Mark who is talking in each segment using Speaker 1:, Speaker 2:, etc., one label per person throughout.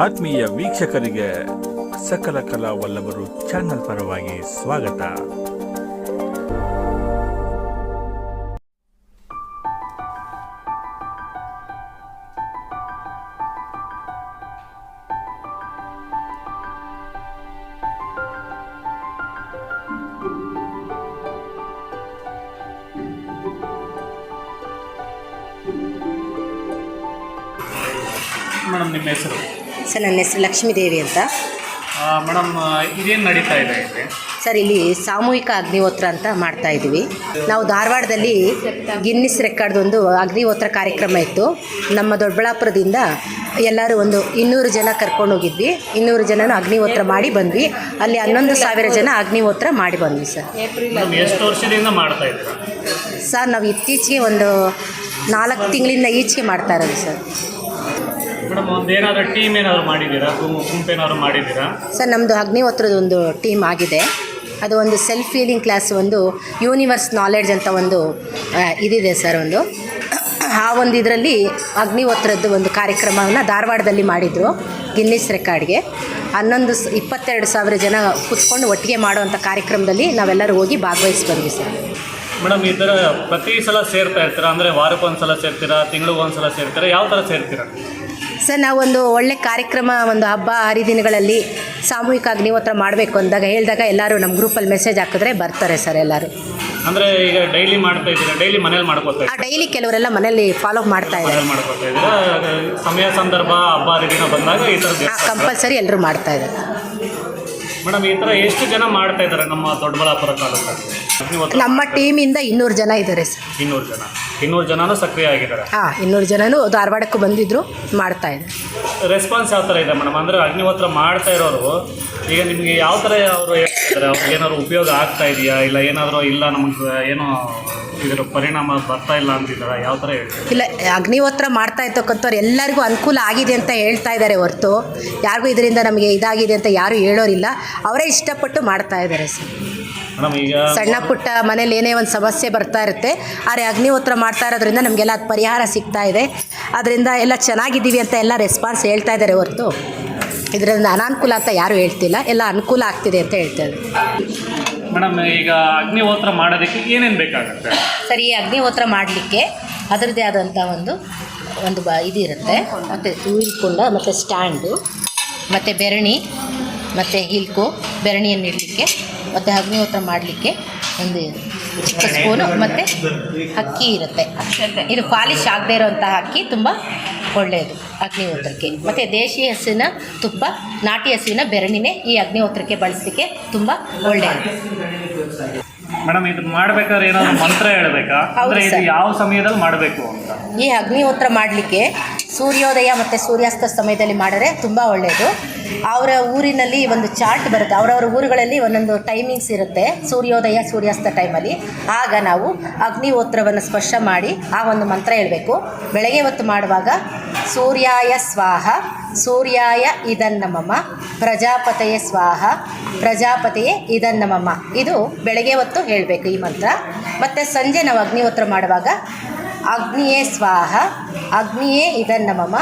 Speaker 1: ಆತ್ಮೀಯ ವೀಕ್ಷಕರಿಗೆ ಸಕಲ ಕಲಾ ವಲ್ಲಭರು ಚಾನಲ್ ಪರವಾಗಿ ಸ್ವಾಗತ.
Speaker 2: ಮೇಡಮ್ ನಿಮ್ಮ ಹೆಸರು?
Speaker 3: ಸರ್ ನನ್ನ ಹೆಸರು ಲಕ್ಷ್ಮೀದೇವಿ ಅಂತ.
Speaker 2: ಮೇಡಮ್ ಇದೇನು ನಡೀತಾ ಇದೆ ಇಲ್ಲಿ?
Speaker 3: ಸರ್ ಇಲ್ಲಿ ಸಾಮೂಹಿಕ ಅಗ್ನಿಹೋತ್ರ ಅಂತ ಮಾಡ್ತಾ ಇದ್ದೀವಿ. ನಾವು ಧಾರವಾಡದಲ್ಲಿ ಗಿನ್ನಿಸ್ ರೆಕಾರ್ಡ್ ಒಂದು ಅಗ್ನಿಹೋತ್ರ ಕಾರ್ಯಕ್ರಮ ಇತ್ತು. ನಮ್ಮ ದೊಡ್ಡಬಳ್ಳಾಪುರದಿಂದ ಎಲ್ಲರೂ ಒಂದು ಇನ್ನೂರು ಜನ ಕರ್ಕೊಂಡು ಹೋಗಿದ್ವಿ. ಇನ್ನೂರು ಜನನ ಅಗ್ನಿಹೋತ್ರ ಮಾಡಿ ಬಂದ್ವಿ. ಅಲ್ಲಿ ಹನ್ನೊಂದು ಸಾವಿರ ಜನ ಅಗ್ನಿಹೋತ್ರ ಮಾಡಿ ಬಂದ್ವಿ ಸರ್.
Speaker 2: ಎಷ್ಟು ವರ್ಷದಿಂದ ಮಾಡ್ತಾ ಇದ್ದೀರಾ?
Speaker 3: ಸರ್ ನಾವು ಇತ್ತೀಚೆಗೆ ಒಂದು ನಾಲ್ಕು ತಿಂಗಳಿಂದ ಈಚೆಗೆ ಮಾಡ್ತಾ ಇರೋದು ಸರ್.
Speaker 2: ಮೇಡಮ್ ಒಂದು ಏನಾದರೂ ಟೀಮ್ ಏನಾದರೂ ಮಾಡಿದ್ದೀರಾ? ಗುಂಪು ಗುಂಪೇನಾದ್ರು ಮಾಡಿದ್ದೀರಾ?
Speaker 3: ಸರ್ ನಮ್ಮದು ಅಗ್ನಿಹೋತ್ರದ ಒಂದು ಟೀಮ್ ಆಗಿದೆ. ಅದು ಒಂದು ಸೆಲ್ಫ್ ಫೀಲಿಂಗ್ ಕ್ಲಾಸ್ ಒಂದು ಯೂನಿವರ್ಸ್ ನಾಲೆಡ್ಜ್ ಅಂತ ಒಂದು ಇದಿದೆ ಸರ್ ಒಂದು. ಆ ಒಂದು ಇದರಲ್ಲಿ ಅಗ್ನಿಹೋತ್ರದ್ದು ಒಂದು ಕಾರ್ಯಕ್ರಮವನ್ನು ಧಾರವಾಡದಲ್ಲಿ ಮಾಡಿದರು ಗಿನ್ನಿಸ್ ರೆಕಾರ್ಡ್ಗೆ ಹನ್ನೊಂದು ಇಪ್ಪತ್ತೆರಡು ಸಾವಿರ ಜನ ಕುತ್ಕೊಂಡು ಒಟ್ಟಿಗೆ ಮಾಡುವಂಥ ಕಾರ್ಯಕ್ರಮದಲ್ಲಿ ನಾವೆಲ್ಲರೂ ಹೋಗಿ ಭಾಗವಹಿಸಿ ಬಂದ್ವಿ ಸರ್.
Speaker 2: ಮೇಡಮ್ ಈ ಥರ ಪ್ರತಿ ಸಲ ಸೇರ್ತಾ ಇರ್ತೀರಾ? ಅಂದರೆ ವಾರಕ್ಕೊಂದು ಸಲ ಸೇರ್ತೀರಾ? ತಿಂಗಳಿಗೆ ಒಂದು ಸಲ ಸೇರ್ತೀರಾ? ಯಾವ ಥರ ಸೇರ್ತೀರಾ?
Speaker 3: ಸರ್ ನಾವೊಂದು ಒಳ್ಳೆ ಕಾರ್ಯಕ್ರಮ ಒಂದು ಹಬ್ಬ ಹರಿದಿನಗಳಲ್ಲಿ ಸಾಮೂಹಿಕ ಅಗ್ನಿಹೋತ್ರ ಮಾಡಬೇಕು ಅಂದಾಗ ಹೇಳಿದಾಗ ಎಲ್ಲರೂ ನಮ್ಮ ಗ್ರೂಪಲ್ಲಿ ಮೆಸೇಜ್ ಹಾಕಿದ್ರೆ ಬರ್ತಾರೆ ಸರ್ ಎಲ್ಲರೂ.
Speaker 2: ಅಂದರೆ ಈಗ ಡೈಲಿ ಮಾಡ್ತಾ ಇದ್ದೀರಾ? ಡೈಲಿ ಮನೇಲಿ ಮಾಡ್ಕೋತಾ
Speaker 3: ಆ ಡೈಲಿ ಕೆಲವರೆಲ್ಲ ಮನೇಲಿ ಫಾಲೋ ಮಾಡ್ತಾ ಇದ್ದಾರೆ.
Speaker 2: ಮನೇಲಿ ಮಾಡ್ಕೋತಾ ಇದ್ದೀರಾ? ಸಮಯ ಸಂದರ್ಭ ಹಬ್ಬ ಹರಿದಿನ ಬಂದಾಗ ಈ ಥರ
Speaker 3: ಕಂಪಲ್ಸರಿ ಎಲ್ಲರೂ ಮಾಡ್ತಾ ಇದ್ದಾರೆ.
Speaker 2: ಮೇಡಮ್ ಈ ಥರ ಎಷ್ಟು ಜನ ಮಾಡ್ತಾ ಇದ್ದಾರೆ ನಮ್ಮ ದೊಡ್ಡಬಳ್ಳಾಪುರ ತಾಲೂಕಲ್ಲಿ? ಅಗ್ನಿಹೋತ್ರ
Speaker 3: ನಮ್ಮ ಟೀಮಿಂದ ಇನ್ನೂರು ಜನ ಇದ್ದಾರೆ ಸರ್.
Speaker 2: ಇನ್ನೂರು ಜನ. ಇನ್ನೂರು ಜನನೂ ಸಕ್ರಿಯ ಆಗಿದ್ದಾರೆ.
Speaker 3: ಹಾಂ ಇನ್ನೂರು ಜನನೂ ಧಾರವಾಡಕ್ಕೆ ಬಂದಿದ್ದರು ಮಾಡ್ತಾ ಇದೆ
Speaker 2: ರೆಸ್ಪಾನ್ಸ್ ಯಾವ ಥರ ಇದೆ ಮೇಡಮ್ ಅಂದರೆ ಅಗ್ನಿಹೋತ್ರ ಮಾಡ್ತಾ ಇರೋರು ಈಗ ನಿಮಗೆ ಯಾವ ಥರ ಅವರು ಹೇಳ್ತಾರೆ ಅವ್ರಿಗೆ ಏನಾದ್ರು ಉಪಯೋಗ ಆಗ್ತಾ ಇದೆಯಾ? ಇಲ್ಲ ಏನಾದರೂ ಇಲ್ಲ ನಮಗೆ ಏನೋ ಇದರ ಪರಿಣಾಮ ಬರ್ತಾ ಇಲ್ಲ ಅಂತಿದ್ದಾರೆ? ಯಾವ ಥರ ಹೇಳ್ತಾರೆ?
Speaker 3: ಇಲ್ಲ ಅಗ್ನಿಹೋತ್ರ ಮಾಡ್ತಾ ಇರ್ತಕ್ಕಂಥವ್ರು ಎಲ್ಲರಿಗೂ ಅನುಕೂಲ ಆಗಿದೆ ಅಂತ ಹೇಳ್ತಾ ಇದ್ದಾರೆ ಹೊರತು. ಯಾರಿಗೂ ಇದರಿಂದ ನಮಗೆ ಇದಾಗಿದೆ ಅಂತ ಯಾರೂ ಹೇಳೋರಿಲ್ಲ. ಅವರೇ ಇಷ್ಟಪಟ್ಟು ಮಾಡ್ತಾ ಇದ್ದಾರೆ ಸರ್. ಸಣ್ಣ ಪುಟ್ಟ ಮನೇಲಿ ಏನೇ ಒಂದು ಸಮಸ್ಯೆ ಬರ್ತಾ ಇರುತ್ತೆ ಆದರೆ ಅಗ್ನಿಹೋತ್ರ ಮಾಡ್ತಾ ಇರೋದ್ರಿಂದ ನಮಗೆಲ್ಲ ಅದು ಪರಿಹಾರ ಸಿಗ್ತಾ ಇದೆ. ಅದರಿಂದ ಎಲ್ಲ ಚೆನ್ನಾಗಿದ್ದೀವಿ ಅಂತ ಎಲ್ಲ ರೆಸ್ಪಾನ್ಸ್ ಹೇಳ್ತಾ ಇದ್ದಾರೆ ಹೊರತು. ಇದರಿಂದ ಅನಾನುಕೂಲ ಅಂತ ಯಾರೂ ಹೇಳ್ತಿಲ್ಲ ಎಲ್ಲ ಅನುಕೂಲ ಆಗ್ತಿದೆ ಅಂತ ಹೇಳ್ತಾ ಇದ್ದಾರೆ.
Speaker 2: ಮೇಡಮ್ ಈಗ ಅಗ್ನಿಹೋತ್ರ ಮಾಡೋದಕ್ಕೆ ಏನೇನು ಬೇಕಾಗುತ್ತೆ?
Speaker 3: ಸರಿ ಈ ಅಗ್ನಿಹೋತ್ರ ಮಾಡಲಿಕ್ಕೆ ಅದರದ್ದೇ ಆದಂಥ ಒಂದು ಒಂದು ಬ ಇದಿರುತ್ತೆ ಮತ್ತು ಹೂವಿನ ಮತ್ತು ಸ್ಟ್ಯಾಂಡು ಮತ್ತು ಬೆರಣಿ ಮತ್ತು ಹಿಲ್ಕು ಬೆರಣಿಯನ್ನು ಇಡಲಿಕ್ಕೆ ಮತ್ತು ಅಗ್ನಿಹೋತ್ರ ಮಾಡಲಿಕ್ಕೆ ಒಂದು ಚಿಕ್ಕ ಸ್ಪೂನು ಮತ್ತು ಅಕ್ಕಿ ಇರುತ್ತೆ. ಇದು ಪಾಲಿಶ್ ಆಗದೇ ಇರೋಂಥ ಅಕ್ಕಿ ತುಂಬ ಒಳ್ಳೆಯದು ಅಗ್ನಿಹೋತ್ರಕ್ಕೆ ಮತ್ತು ದೇಶಿ ಹಸುವಿನ ತುಪ್ಪ ನಾಟಿ ಹಸುವಿನ ಬೆರಣಿನೇ ಈ ಅಗ್ನಿಹೋತ್ರಕ್ಕೆ ಬಳಸಲಿಕ್ಕೆ ತುಂಬ ಒಳ್ಳೆಯದು.
Speaker 2: ಮೇಡಮ್ ಇದು ಮಾಡಬೇಕಾದ್ರೆ ಏನಾದರೂ ಮಂತ್ರ ಹೇಳಬೇಕಾ? ಅಂದರೆ ಇದು ಯಾವ ಸಮಯದಲ್ಲಿ ಮಾಡಬೇಕು ಅಂತ?
Speaker 3: ಈ ಅಗ್ನಿಹೋತ್ರ ಮಾಡಲಿಕ್ಕೆ ಸೂರ್ಯೋದಯ ಮತ್ತು ಸೂರ್ಯಾಸ್ತ ಸಮಯದಲ್ಲಿ ಮಾಡಿದ್ರೆ ತುಂಬ ಒಳ್ಳೆಯದು ಅವರ ಊರಿನಲ್ಲಿ ಒಂದು ಚಾರ್ಟ್ ಬರುತ್ತೆ. ಅವರವರ ಊರುಗಳಲ್ಲಿ ಒಂದೊಂದು ಟೈಮಿಂಗ್ಸ್ ಇರುತ್ತೆ. ಸೂರ್ಯೋದಯ, ಸೂರ್ಯಾಸ್ತ ಟೈಮಲ್ಲಿ ಆಗ ನಾವು ಅಗ್ನಿಹೋತ್ರವನ್ನು ಸ್ಪರ್ಶ ಮಾಡಿ ಆ ಒಂದು ಮಂತ್ರ ಹೇಳಬೇಕು. ಬೆಳಗ್ಗೆ ಹೊತ್ತು ಮಾಡುವಾಗ, ಸೂರ್ಯಾಯ ಸ್ವಾಹ, ಸೂರ್ಯಾಯ ಇದನ್ನಮಮ ಪ್ರಜಾಪತೆಯ ಸ್ವಾಹ, ಪ್ರಜಾಪತಿಯೇ ಇದನ್ನಮಮ ಇದು ಬೆಳಗ್ಗೆ ಹೊತ್ತು ಹೇಳಬೇಕು ಈ ಮಂತ್ರ. ಮತ್ತು ಸಂಜೆ ನಾವು ಅಗ್ನಿಹೋತ್ರ ಮಾಡುವಾಗ ಅಗ್ನಿಯೇ ಸ್ವಾಹ ಅಗ್ನಿಯೇ ಇದನ್ನಮಮ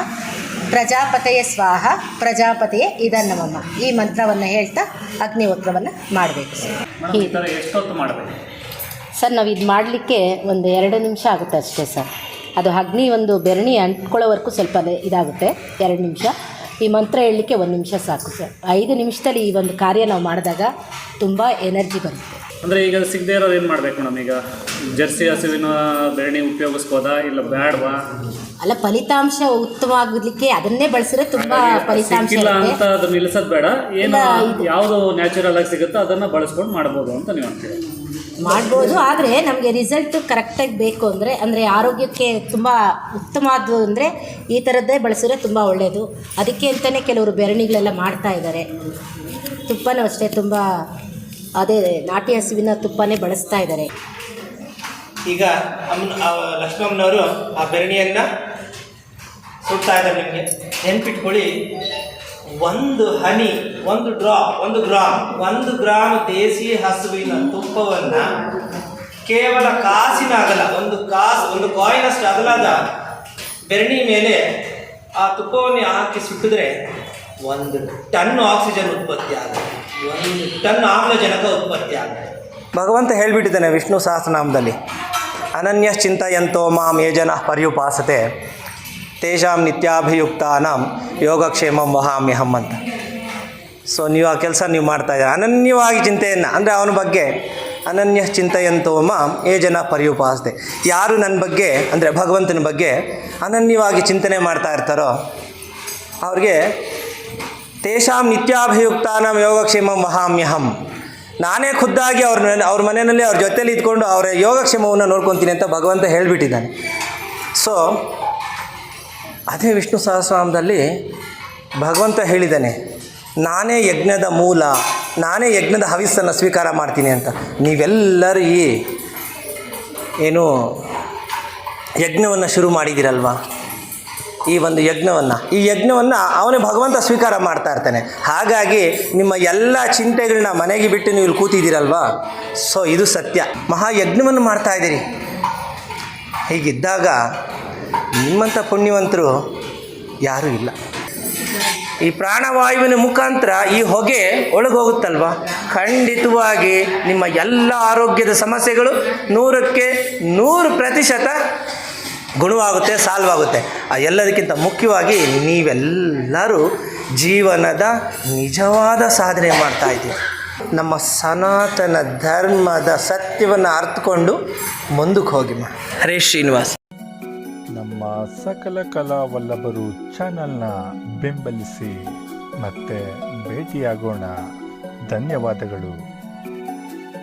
Speaker 3: ಪ್ರಜಾಪತಿಯ ಸ್ವಾಹ ಪ್ರಜಾಪತಿಯೇ ಇದನ್ನಮಮ ಈ ಮಂತ್ರವನ್ನು ಹೇಳ್ತಾ ಅಗ್ನಿಹೋತ್ರವನ್ನು ಮಾಡಬೇಕು.
Speaker 2: ಮೇಡಮ್ ಈ ಥರ ಎಷ್ಟೊತ್ತು ಮಾಡಬೇಕು?
Speaker 3: ಸರ್ ನಾವು ಇದು ಮಾಡಲಿಕ್ಕೆ ಒಂದು ಎರಡು ನಿಮಿಷ ಆಗುತ್ತೆ ಅಷ್ಟೇ ಸರ್. ಅದು ಅಗ್ನಿ ಒಂದು ಬೆರಣಿ ಅಂಟ್ಕೊಳ್ಳೋವರೆಗೂ ಸ್ವಲ್ಪ ಇದಾಗುತ್ತೆ ಎರಡು ನಿಮಿಷ. ಈ ಮಂತ್ರ ಹೇಳಲಿಕ್ಕೆ ಒಂದು ನಿಮಿಷ ಸಾಕು ಸರ್. ಐದು ನಿಮಿಷದಲ್ಲಿ ಈ ಒಂದು ಕಾರ್ಯ ನಾವು ಮಾಡಿದಾಗ ತುಂಬ ಎನರ್ಜಿ ಬರುತ್ತೆ.
Speaker 2: ಅಂದರೆ ಈಗ ಸಿಗದೆ ಇರೋದು ಏನು ಮಾಡ್ಬೇಕು ಮೇಡಮ್ ಈಗ ಜರ್ಸಿ ಹಸುವಿನ ಬೆರಣಿ ಉಪಯೋಗಿಸ್ಬೋದಾ ಇಲ್ಲ ಬೇಡವಾ
Speaker 3: ಅಲ್ಲ ಫಲಿತಾಂಶ ಉತ್ತಮ ಆಗಲಿಕ್ಕೆ ಅದನ್ನೇ ಬಳಸಿದ್ರೆ ತುಂಬ ಫಲಿತಾಂಶ
Speaker 2: ಇಲ್ಲ
Speaker 3: ಇರುತ್ತೆ.
Speaker 2: ಅಂತ ಅದು ನಿಲ್ಲಿಸೋದು ಬೇಡ. ಏನು ಯಾವುದು ನ್ಯಾಚುರಲ್ ಆಗಿ ಸಿಗುತ್ತೋ ಅದನ್ನು ಬಳಸ್ಕೊಂಡು ಮಾಡ್ಬೋದು ಅಂತ ನೀವು ಅಂತೀರಿ.
Speaker 3: ಮಾಡ್ಬೋದು ಆದರೆ ನಮಗೆ ರಿಸಲ್ಟ್ ಕರೆಕ್ಟಾಗಿ ಬೇಕು ಅಂದರೆ ಅಂದರೆ ಆರೋಗ್ಯಕ್ಕೆ ತುಂಬ ಉತ್ತಮವಾದ್ದು ಅಂದರೆ ಈ ಥರದ್ದೇ ಬಳಸಿದ್ರೆ ತುಂಬ ಒಳ್ಳೆಯದು ಅದಕ್ಕೆ ಅಂತಲೇ ಕೆಲವರು ಬೆರಣಿಗಳೆಲ್ಲ ಮಾಡ್ತಾ ಇದ್ದಾರೆ ತುಪ್ಪನೂ ಅಷ್ಟೇ ತುಂಬ ಅದೇ ನಾಟಿ ಹಸುವಿನ ತುಪ್ಪನೇ ಬಳಸ್ತಾ ಇದ್ದಾರೆ.
Speaker 4: ಈಗ ಲಕ್ಷ್ಮಮ್ಮನವರು ಆ ಬೆರಣಿಯನ್ನು ಸುಡ್ತಾ ಇದ್ದಾರೆ ನಿಮಗೆ. ನೆನ್ಪಿಟ್ಕೊಳ್ಳಿ, ಒಂದು ಹನಿ, ಒಂದು ಡ್ರಾಪ್ ಒಂದು ಗ್ರಾಮ್ ಒಂದು ಗ್ರಾಮ್ ದೇಸಿ ಹಸುವಿನ ತುಪ್ಪವನ್ನು ಕೇವಲ ಕಾಸಿನ ಅಗಲ ಒಂದು ಕಾಸು, ಒಂದು ಕಾಯಿನಷ್ಟು ಅಗಲದ ಬೆರಣಿ ಮೇಲೆ ಆ ತುಪ್ಪವನ್ನು ಹಾಕಿ ಸುಟ್ಟಿದ್ರೆ ಒಂದು ಟನ್ ಆಕ್ಸಿಜನ್ ಉತ್ಪತ್ತಿ ಆಗುತ್ತೆ. ಒಂದು ಟನ್ ಆಮ್ಲಜನಕ ಉತ್ಪತ್ತಿ ಆಗುತ್ತೆ. ಭಗವಂತ ಹೇಳಿಬಿಟ್ಟಿದ್ದಾನೆ ವಿಷ್ಣು ಸಹಸ್ರನಾಮದಲ್ಲಿ. ಅನನ್ಯ ಚಿಂತೆಯಂತೋ ಮಾಂ ಯೇ ಜನ ಪರ್ಯುಪಾಸತೆ. ತೇಷಾಂ ನಿತ್ಯಾಭಿಯುಕ್ತಾನಾಂ ಯೋಗಕ್ಷೇಮಂ ವಹಾಮ್ಯಹಂ ಅಂತ. ಸೊ ನೀವು ಆ ಕೆಲಸ ನೀವು ಮಾಡ್ತಾ ಇದ್ದೀರ? ಅನನ್ಯವಾಗಿ ಚಿಂತೆಯನ್ನು, ಅಂದರೆ ಅವನ ಬಗ್ಗೆ ಅನನ್ಯ ಚಿಂತೆಯಂತೋ ಮಾಂ ಏ ಜನ ಪರ್ಯುಪಾಸತೆ. ಯಾರು ನನ್ನ ಬಗ್ಗೆ, ಅಂದರೆ ಭಗವಂತನ ಬಗ್ಗೆ ಅನನ್ಯವಾಗಿ ಚಿಂತನೆ ಮಾಡ್ತಾ ಇರ್ತಾರೋ, ಅವ್ರಿಗೆ ತೇಷಾಂ ನಿತ್ಯಾಭಿಯುಕ್ತಾನಂ ಯೋಗಕ್ಷೇಮ ಮಹಾಮ್ಯಹಂ. ನಾನೇ ಖುದ್ದಾಗಿ ಅವ್ರ ಅವ್ರ ಮನೆಯಲ್ಲಿ ಅವ್ರ ಜೊತೆಯಲ್ಲಿ ಇದ್ಕೊಂಡು ಅವರ ಯೋಗಕ್ಷೇಮವನ್ನು ನೋಡ್ಕೊತೀನಿ ಅಂತ ಭಗವಂತ ಹೇಳಿಬಿಟ್ಟಿದ್ದಾನೆ. ಸೊ ಅದೇ ವಿಷ್ಣು ಸಹಸ್ರನಾಮದಲ್ಲಿ ಭಗವಂತ ಹೇಳಿದ್ದಾನೆ, ನಾನೇ ಯಜ್ಞದ ಮೂಲ, ನಾನೇ ಯಜ್ಞದ ಹವಿಸ್ಸನ್ನು ಸ್ವೀಕಾರ ಮಾಡ್ತೀನಿ ಅಂತ. ನೀವೆಲ್ಲರೂ ಈ, ಏನು, ಯಜ್ಞವನ್ನು ಶುರು ಮಾಡಿದ್ದೀರಲ್ವಾ? ಈ ಒಂದು ಯಜ್ಞವನ್ನು. ಈ ಯಜ್ಞವನ್ನು ಅವನೇ ಭಗವಂತ ಸ್ವೀಕಾರ ಮಾಡ್ತಾ ಇರ್ತಾನೆ. ಹಾಗಾಗಿ ನಿಮ್ಮ ಎಲ್ಲ ಚಿಂತೆಗಳನ್ನ ಮನೆಗೆ ಬಿಟ್ಟು ನೀವು ಇಲ್ಲಿ ಕೂತಿದ್ದೀರಲ್ವಾ? ಸೊ ಇದು ಸತ್ಯ. ಮಹಾಯಜ್ಞವನ್ನು ಮಾಡ್ತಾ ಇದ್ದೀರಿ. ಹೀಗಿದ್ದಾಗ ನಿಮ್ಮಂಥ ಪುಣ್ಯವಂತರು ಯಾರೂ ಇಲ್ಲ. ಈ ಪ್ರಾಣವಾಯುವಿನ ಮುಖಾಂತರ ಈ ಹೊಗೆ ಒಳಗೆ ಹೋಗುತ್ತಲ್ವಾ ಖಂಡಿತವಾಗಿ ನಿಮ್ಮ ಎಲ್ಲ ಆರೋಗ್ಯದ ಸಮಸ್ಯೆಗಳು ನೂರಕ್ಕೆ ನೂರು ಪ್ರತಿಶತ ಗುಣವಾಗುತ್ತೆ ಸಾಲ್ವ್ ಆಗುತ್ತೆ ಆ ಎಲ್ಲದಕ್ಕಿಂತ ಮುಖ್ಯವಾಗಿ ನೀವೆಲ್ಲರೂ ಜೀವನದ ನಿಜವಾದ ಸಾಧನೆ ಮಾಡ್ತಾ ಇದ್ದೀವಿ ನಮ್ಮ ಸನಾತನ ಧರ್ಮದ ಸತ್ಯವನ್ನು ಅರ್ಥಕೊಂಡು ಮುಂದಕ್ಕೆ ಹೋಗಿ ಮಾ. ಹರೇ ಶ್ರೀನಿವಾಸ್.
Speaker 1: ನಮ್ಮ ಸಕಲ ಕಲಾ ವಲ್ಲಭರು ಚಾನಲ್ನ ಬೆಂಬಲಿಸಿ ಮತ್ತೆ ಭೇಟಿಯಾಗೋಣ. ಧನ್ಯವಾದಗಳು.